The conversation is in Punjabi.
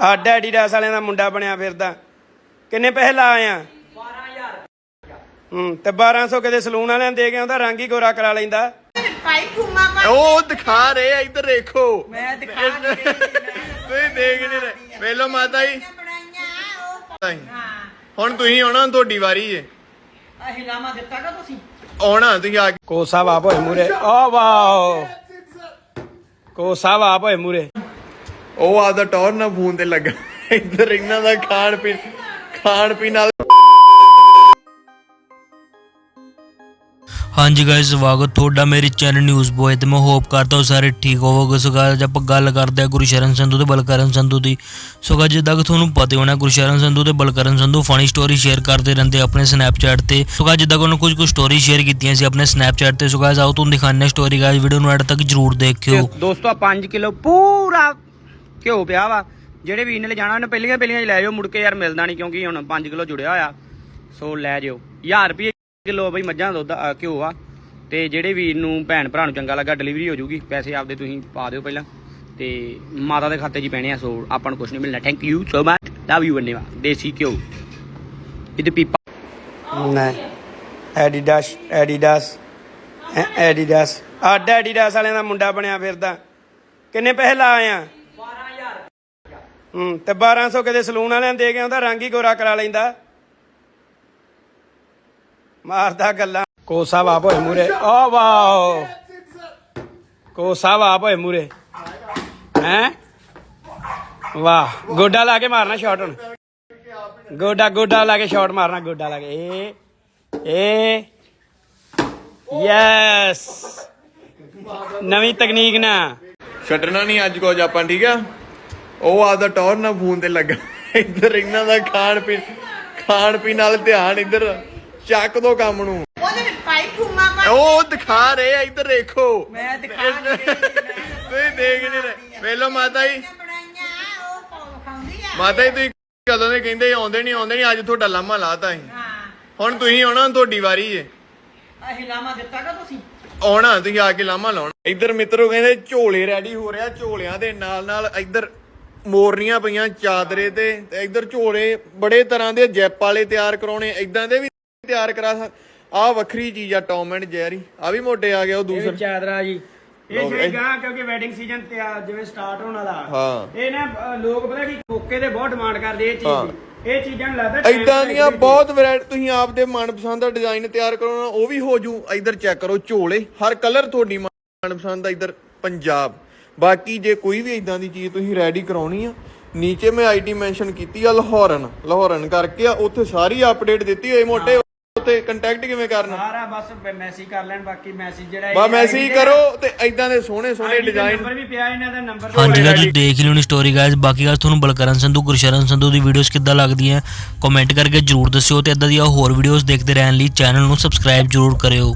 ਆ ਡੈਡੀ ਡਾਸ ਵਾਲਿਆਂ ਦਾ ਮੁੰਡਾ ਬਣਿਆ ਫਿਰਦਾ। ਕਿੰਨੇ ਪੈਸੇ ਲਾ ਆਇਆ 12000 ਹੂੰ ਤੇ 1200 ਕਿਤੇ ਸਲੂਨ ਵਾਲਿਆਂ ਨੂੰ ਦੇ ਕੇ ਆਉਂਦਾ ਰੰਗ ਹੀ ਗੋਰਾ ਕਰਾ ਲੈਂਦਾ। ਭਾਈ ਉਹ ਦਿਖਾ ਰਹੇ ਆ ਇੱਧਰ ਦੇਖੋ। ਮੈਂ ਦਿਖਾ ਨਹੀਂ ਰਹੀ ਤੁਸੀਂ ਦੇਖ ਨਹੀਂ ਰਹੇ। ਵੇਲੋ ਮਾਤਾ ਜੀ। ਬਣਾਈਆਂ ਉਹ। ਹੁਣ ਤੁਸੀਂ ਆਉਣਾ ਤੁਹਾਡੀ ਵਾਰੀ ਏ। ਅਹੀਂ ਲਾਮਾ ਦਿੱਤਾ ਨਾ ਤੁਸੀਂ। ਆਉਣਾ ਤੁਸੀਂ ਆ ਕੇ। ਕੋਸਾ ਬਾਪ ਹੋਏ ਮੂਰੇ ਓ ਵਾਓ ਕੋਸਾ ਬਾਪ ਹੋਏ ਮੂਰੇ ਉਹ ਆਦਾ ਟੌਰ ਨਾ ਫੋਨ ਤੇ ਲੱਗਾ। ਇੱਧਰ ਇਹਨਾਂ ਦਾ ਖਾਣ ਪੀਣ ਖਾਣ ਪੀਣ ਨਾਲ ਹਾਂਜੀ ਗਾਇਸ ਸਵਾਗਤ। ਤੁਹਾਡਾ ਮੇਰੇ ਚੈਨਲ ਨਿਊਜ਼ ਬੋਏ ਤੇ ਮੈਂ ਹੋਪ ਕਰਦਾ ਹਾਂ ਸਾਰੇ ਠੀਕ ਹੋਵੋਗੇ। ਸੋ guys, ਆਪਾਂ ਗੱਲ ਕਰਦੇ ਹਾਂ ਗੁਰਸ਼ਰਨ ਸੰਧੂ ਤੇ ਬਲਕਰਨ ਸੰਧੂ ਦੀ। ਸੋ guys, ਜਿੱਦਾਂ ਕਿ ਤੁਹਾਨੂੰ ਪਤਾ ਹੋਣਾ ਗੁਰਸ਼ਰਨ ਸੰਧੂ ਤੇ Balkaran Sandhu funny story share ਕਰਦੇ ਰਹਿੰਦੇ ਆਪਣੇ ਸਨੈਪਚੈਟ ਤੇ। ਸੋ guys, ਜਿੱਦਾਂ ਕਿ ਉਹਨਾਂ ਕੁਝ ਕੁ ਸਟੋਰੀ ਸ਼ੇਅਰ ਕੀਤੀਆਂ ਸੀ ਆਪਣੇ ਸਨੈਪਚੈਟ ਤੇ। ਸੋ guys, ਆਓ ਤੁਹਾਨੂੰ ਦਿਖਾਉਂਦੇ ਹਾਂ ਸਟੋਰੀ ਗਾਇਸ ਵੀਡੀਓ ਨੂੰ ਐਡ ਤੱਕ ਜਰੂਰ ਦੇਖਿਓ। ਦੋਸਤੋ 5 ਕਿਲੋ ਪੂਰਾ ਘਿਓ ਪਿਆ ਵਾ। ਜਿਹੜੇ ਵੀਰ ਨੇ ਲੈ ਜਾਣਾ ਉਹਨੇ ਪਹਿਲੀਆਂ ਪਹਿਲੀਆਂ ਹੀ ਲੈ ਜਾਓ। ਮੁੜ ਕੇ ਯਾਰ ਮਿਲਦਾ ਨਹੀਂ ਕਿਉਂਕਿ ਹੁਣ 5 ਕਿਲੋ ਜੁੜਿਆ ਹੋਇਆ। ਸੋ ਲੈ ਜਿਓ। 1000 ਰੁਪਏ ਕਿਲੋ ਬਈ ਮੱਝਾਂ ਦੁੱਧ ਘਿਓ ਆ। ਤੇ ਜਿਹੜੇ ਵੀਰ ਨੂੰ ਭੈਣ ਭਰਾ ਨੂੰ ਚੰਗਾ ਲੱਗਾ ਡਿਲੀਵਰੀ ਹੋ ਜਾਊਗੀ। ਪੈਸੇ ਆਪਦੇ ਤੁਸੀਂ ਪਾ ਦਿਓ ਪਹਿਲਾਂ। ਤੇ ਮਾਤਾ ਦੇ ਖਾਤੇ 'ਚ ਪੈਣੇ ਆ। ਸੋ ਆਪਾਂ ਨੂੰ ਕੁਝ ਨਹੀਂ ਮਿਲਣਾ। Thank you so much love you ਬੰਨੇਵਾ ਦੇਸੀ ਘਿਓ। ਇਹਦੇ ਪੀਪਾ ਨਹੀਂ ਐਡੀਡਾਸ ਐਡੀਡਾਸ ਐਡੀਡਾਸ ਆ ਐਡੀਡਾਸ ਵਾਲਿਆਂ ਦਾ ਮੁੰਡਾ ਬਣਿਆ ਫਿਰਦਾ। ਕਿੰਨੇ ਪੈਸੇ ਲਾਏ ਆ? ਹੂੰ, ਤੇ 1200 ਕਿਤੇ ਸਲੂਨ ਵਾਲਿਆਂ ਨੂੰ ਦੇ ਕੇ ਆਉਂਦਾ, ਰੰਗ ਹੀ ਗੋਰਾ ਕਰਾ ਲੈਂਦਾ। ਮਾਰਦਾ ਗੱਲਾਂ। ਕੋਸਾ ਬਾਪ ਹੋਏ ਮੂਰੇ ਓ ਵਾਓ। ਕੋਸਾ ਬਾਪ ਹੋਏ ਮੂਰੇ ਹੈ? ਵਾਹ, ਗੋਡਾ ਲਾ ਕੇ ਮਾਰਨਾ ਸ਼ਾਟ ਹੁਣ। ਗੋਡਾ ਗੋਡਾ ਲਾ ਕੇ ਸ਼ਾਟ ਮਾਰਨਾ, ਗੋਡਾ ਲਾ ਕੇ। ਏ ਏ ਯੈਸ ਨਵੀਂ ਤਕਨੀਕ ਨਾ। ਛੱਡਣਾ ਨਹੀਂ ਅੱਜ ਕੁਝ ਆਪਾਂ, ਠੀਕ ਆ? ਉਹ ਆਦਾ ਟੌਰ ਨਾ ਫੋਨ ਤੇ ਲੱਗਾ। ਇੱਧਰ ਇਹਨਾਂ ਦਾ ਖਾਣ ਪੀਣ ਖਾਣ ਪੀਣ ਨਾਲ ਧਿਆਨ ਇੱਧਰ ਚੱਕ ਦੋ ਕੰਮ ਨੂੰ। ਉਹਦੇ ਪਾ ਉਹ ਦਿਖਾ ਰਹੇ ਆ ਇੱਧਰ ਦੇਖੋ। ਮੈਂ ਦਿਖਾ ਨਹੀਂ ਰਹੀ ਤੁਸੀਂ ਦੇਖ ਨਹੀਂ ਰਹੇ। ਵੇਲੋ ਮਾਤਾ ਜੀ। ਬਣਾਈਆਂ ਉਹ ਪਾਉ ਖਾਂਦੀ ਆ। ਮਾਤਾ ਜੀ ਤੁਸੀਂ ਕਦੋਂ ਦੇ ਕਹਿੰਦੇ ਆਉਂਦੇ ਨਹੀਂ ਆਉਂਦੇ ਨਹੀਂ ਅੱਜ ਤੁਹਾਡਾ ਲਾਮਾ ਲਾਤਾ ਸੀ ਹਾਂ। ਹੁਣ ਤੁਸੀਂ ਆਉਣਾ ਤੁਹਾਡੀ ਵਾਰੀ ਏ। ਅਹੀਂ ਲਾਮਾ ਦਿੱਤਾ ਨਾ ਤੁਸੀਂ? ਆਉਣਾ ਤੁਸੀਂ ਆ ਕੇ ਲਾਮਾ ਲਾਉਣਾ। ਇੱਧਰ ਮਿੱਤਰੋ ਕਹਿੰਦੇ ਝੋਲੇ ਰੈਡੀ ਹੋ ਰਿਹਾ ਝੋਲਿਆਂ ਦੇ ਨਾਲ ਨਾਲ ਇੱਧਰ ਮੋਰਨੀਆਂ ਪਈਆਂ ਚਾਦਰੇ ਤੇ ਤੇ ਇੱਧਰ ਝੋਲੇ ਬੜੇ ਤਰ੍ਹਾਂ ਦੇ ਜੈਪ ਵਾਲੇ ਤਿਆਰ ਕਰਾਉਣੇ ਇਦਾਂ ਦੇ ਵੀ ਤਿਆਰ ਕਰਾ ਆ ਵੱਖਰੀ ਚੀਜ਼ ਆ ਟੌਮ ਐਂਡ ਜੈਰੀ। ਆ ਵੀ ਮੋਟੇ ਆ ਗਿਆ ਉਹ ਇਹ ਦੂਸਰਾ ਚਾਦਰਾ ਜੀ। ਇਹ ਲੋਕ ਜਿਹੜੀ ਇਹ- ਗਾਂ ਕਿਉਂਕਿ ਵੈਡਿੰਗ ਸੀਜ਼ਨ ਤੇ ਆ ਜਿਵੇਂ ਸਟਾਰਟ ਹੋਣ ਵਾਲਾ। ਹਾਂ। ਇਹ ਨਾ ਅ, ਲੋਕ ਪਤਾ ਕੀ ਕੋਕੇ ਦੇ ਬਹੁਤ ਡਿਮਾਂਡ ਕਰਦੇ ਇਹ ਹਾਂ। ਚੀਜ਼ ਦੀ। ਇਹ ਚੀਜ਼ਾਂ ਨੂੰ ਲੱਗਦਾ time ਇਦਾਂ ਤੇ ਦੀਆਂ ਲੱਗਦੀ ਬਹੁਤ ਵੈਰਾਈਟੀ ਤੁਸੀਂ ਆਪਦੇ ਮਨਪਸੰਦ ਦਾ ਡਿਜ਼ਾਈਨ ਤਿਆਰ ਕਰਾਉਣਾ ਉਹ ਵੀ ਹੋ ਜੂ। ਇੱਧਰ ਚੈੱਕ ਕਰੋ ਝੋਲੇ ਹਰ ਕਲਰ ਤੁਹਾਡੀ ਮਨਪਸੰਦ ਦਾ ਇੱਧਰ ਪੰਜਾਬ। ਬਾਕੀ ਜੇ ਕੋਈ ਵੀ ਇਦਾਂ ਦੀ ਚੀਜ਼ ਤੁਸੀਂ ਰੈਡੀ ਕਰਾਉਣੀ ਆ ਨੀਚੇ ਮੈਂ ਆਈਡੀ ਮੈਂਸ਼ਨ ਕੀਤੀ ਆ ਲਾਹੌਰਨ ਲਾਹੌਰਨ ਕਰਕੇ ਆ ਉੱਥੇ ਸਾਰੀ ਅਪਡੇਟ ਦਿੱਤੀ ਹੋਈ ਮੋਟੇ ਉੱਤੇ ਕੰਟੈਕਟ ਕਿਵੇਂ ਕਰਨਾ? ਸਾਰਾ ਬਸ ਮੈਸੇਜ ਕਰ ਲੈਣ ਬਾਕੀ ਮੈਸੇਜ ਜਿਹੜਾ ਬਾ ਮੈਸੇਜ ਕਰੋ ਤੇ ਇਦਾਂ ਦੇ ਸੋਹਣੇ ਸੋਹਣੇ ਡਿਜ਼ਾਈਨ ਨੰਬਰ ਵੀ ਪਿਆ ਇਹਨਾਂ ਦਾ ਨੰਬਰ ਹਾਂਜੀ ਗਾਇਸ ਤੁਸੀਂ ਦੇਖ ਲਿਓ ਨੀ ਸਟੋਰੀ ਗਾਇਸ ਬਾਕੀ ਗੱਲ ਤੁਹਾਨੂੰ ਬਲਕਰਨ ਸੰਧੂ ਗੁਰਸ਼ਰਨ ਸੰਧੂ ਦੀ ਵੀਡੀਓਜ਼ ਕਿੱਦਾਂ ਲੱਗਦੀਆਂ ਕਮੈਂਟ ਕਰਕੇ ਜਰੂਰ ਦੱਸਿਓ ਤੇ ਇਦਾਂ ਦੀਆਂ ਹੋਰ ਵੀਡੀਓਜ਼ ਦੇਖਦੇ ਰਹਿਣ ਲਈ ਚੈਨਲ ਨੂੰ ਸਬਸਕ੍ਰਾਈਬ ਜਰੂਰ ਕਰਿਓ।